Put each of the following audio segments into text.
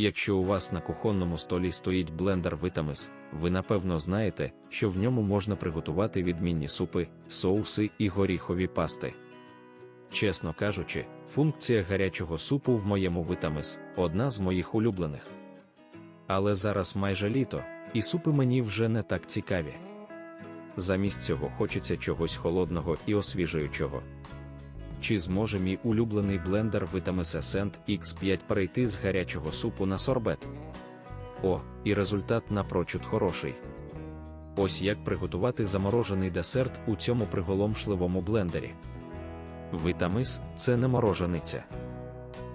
Якщо у вас на кухонному столі стоїть блендер Vitamis, ви напевно знаєте, що в ньому можна приготувати відмінні супи, соуси і горіхові пасти. Чесно кажучи, функція гарячого супу в моєму Vitamis – одна з моїх улюблених. Але зараз майже літо, і супи мені вже не так цікаві. Замість цього хочеться чогось холодного і освіжуючого. Чи зможе мій улюблений блендер Vitamis Ascent X5 перейти з гарячого супу на сорбет? О, і результат напрочуд хороший. Ось як приготувати заморожений десерт у цьому приголомшливому блендері. Витамис це не морожениця.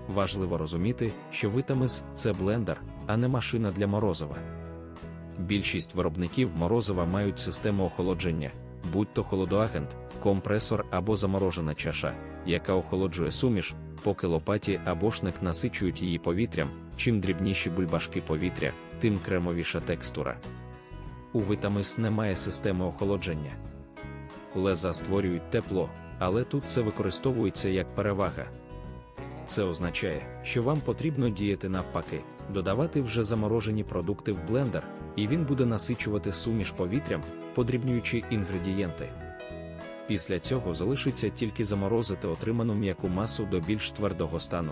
Важливо розуміти, що Витамис це блендер, а не машина для морозива. Більшість виробників морозива мають систему охолодження, будь-то холодоагент, компресор або заморожена чаша, яка охолоджує суміш, поки лопаті або шник насичують її повітрям, чим дрібніші бульбашки повітря, тим кремовіша текстура. У Витамис немає системи охолодження. Леза створюють тепло, але тут це використовується як перевага. Це означає, що вам потрібно діяти навпаки, додавати вже заморожені продукти в блендер, і він буде насичувати суміш повітрям, подрібнюючи інгредієнти. Після цього залишиться тільки заморозити отриману м'яку масу до більш твердого стану.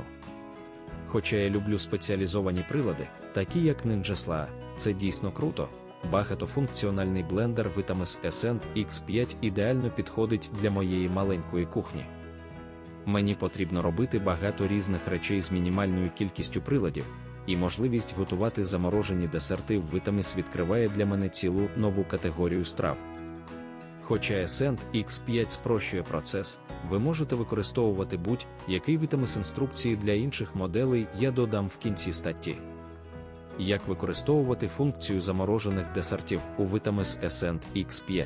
Хоча я люблю спеціалізовані прилади, такі як Ninja це дійсно круто. Багатофункціональний блендер Vitamis Ascent X5 ідеально підходить для моєї маленької кухні. Мені потрібно робити багато різних речей з мінімальною кількістю приладів, і можливість готувати заморожені десерти в Vitamis відкриває для мене цілу нову категорію страв. Хоча Ascent X5 спрощує процес, ви можете використовувати будь-який Vitamis інструкції для інших моделей я додам в кінці статті. Як використовувати функцію заморожених десертів у Vitamis Ascent X5?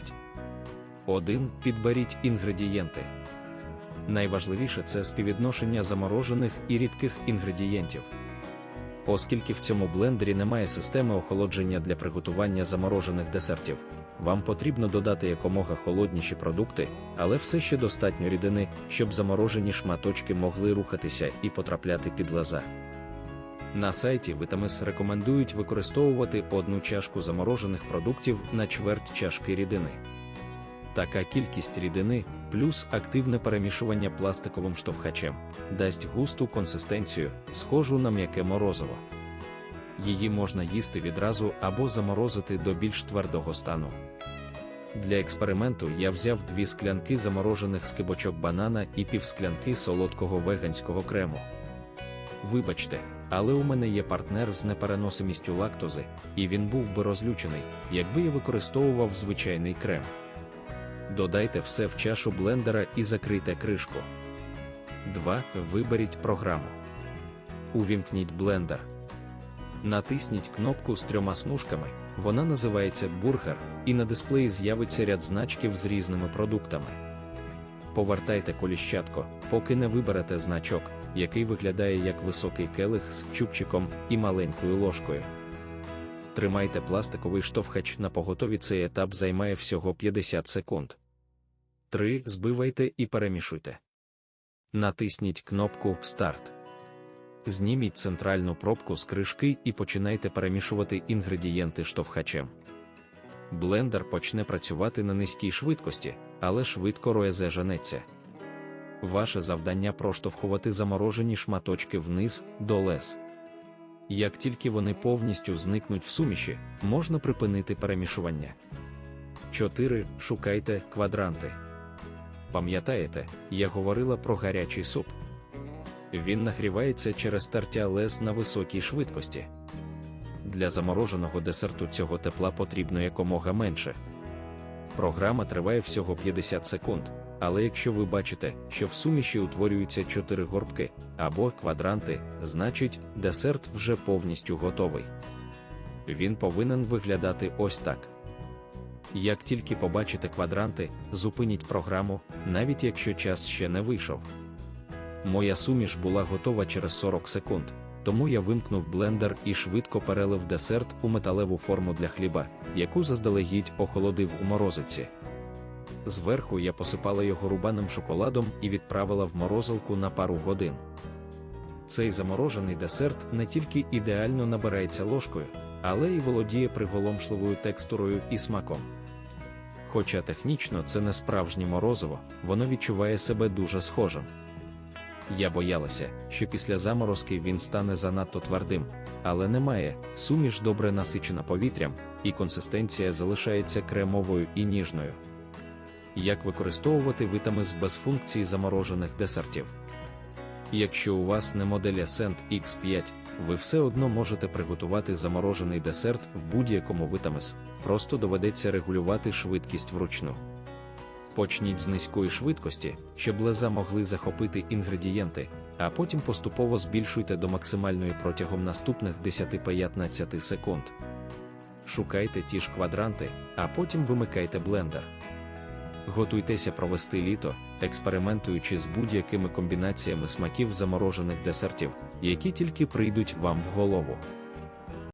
1. Підберіть інгредієнти. Найважливіше це співвідношення заморожених і рідких інгредієнтів. Оскільки в цьому блендері немає системи охолодження для приготування заморожених десертів, вам потрібно додати якомога холодніші продукти, але все ще достатньо рідини, щоб заморожені шматочки могли рухатися і потрапляти під леза. На сайті Витамис рекомендують використовувати одну чашку заморожених продуктів на чверть чашки рідини. Така кількість рідини плюс активне перемішування пластиковим штовхачем дасть густу консистенцію, схожу на м'яке морозиво. Її можна їсти відразу або заморозити до більш твердого стану. Для експерименту я взяв дві склянки заморожених скибочок банана і півсклянки солодкого веганського крему. Вибачте, але у мене є партнер з непереносимістю лактози, і він був би розлючений, якби я використовував звичайний крем. Додайте все в чашу блендера і закрийте кришку. 2. Виберіть програму. Увімкніть блендер. Натисніть кнопку з трьома смужками, вона називається бургер, і на дисплеї з'явиться ряд значків з різними продуктами. Повертайте коліщатко, поки не виберете значок, який виглядає як високий келих з чубчиком і маленькою ложкою. Тримайте пластиковий штовхач на поготові цей етап займає всього 50 секунд. 3. Збивайте і перемішуйте. Натисніть кнопку Старт. Зніміть центральну пробку з кришки і починайте перемішувати інгредієнти штовхачем. Блендер почне працювати на низькій швидкості, але швидко роезе женеться. Ваше завдання проштовхувати заморожені шматочки вниз до лес. Як тільки вони повністю зникнуть в суміші, можна припинити перемішування. 4. Шукайте квадранти. Пам'ятаєте, я говорила про гарячий суп. Він нагрівається через тертя лес на високій швидкості. Для замороженого десерту цього тепла потрібно якомога менше. Програма триває всього 50 секунд, але якщо ви бачите, що в суміші утворюються 4 горбки або квадранти, значить десерт вже повністю готовий. Він повинен виглядати ось так. Як тільки побачите квадранти, зупиніть програму, навіть якщо час ще не вийшов. Моя суміш була готова через 40 секунд, тому я вимкнув блендер і швидко перелив десерт у металеву форму для хліба, яку заздалегідь охолодив у морозиці. Зверху я посипала його рубаним шоколадом і відправила в морозилку на пару годин. Цей заморожений десерт не тільки ідеально набирається ложкою, але й володіє приголомшливою текстурою і смаком. Хоча технічно це не справжнє морозиво, воно відчуває себе дуже схожим. Я боялася, що після заморозки він стане занадто твердим, але немає, суміш добре насичена повітрям, і консистенція залишається кремовою і ніжною. Як використовувати витамис без функції заморожених десертів? Якщо у вас не модель Ascent X5, ви все одно можете приготувати заморожений десерт в будь-якому витамис, просто доведеться регулювати швидкість вручну. Почніть з низької швидкості, щоб леза могли захопити інгредієнти, а потім поступово збільшуйте до максимальної протягом наступних 10-15 секунд. Шукайте ті ж квадранти, а потім вимикайте блендер. Готуйтеся провести літо, експериментуючи з будь-якими комбінаціями смаків заморожених десертів, які тільки прийдуть вам в голову.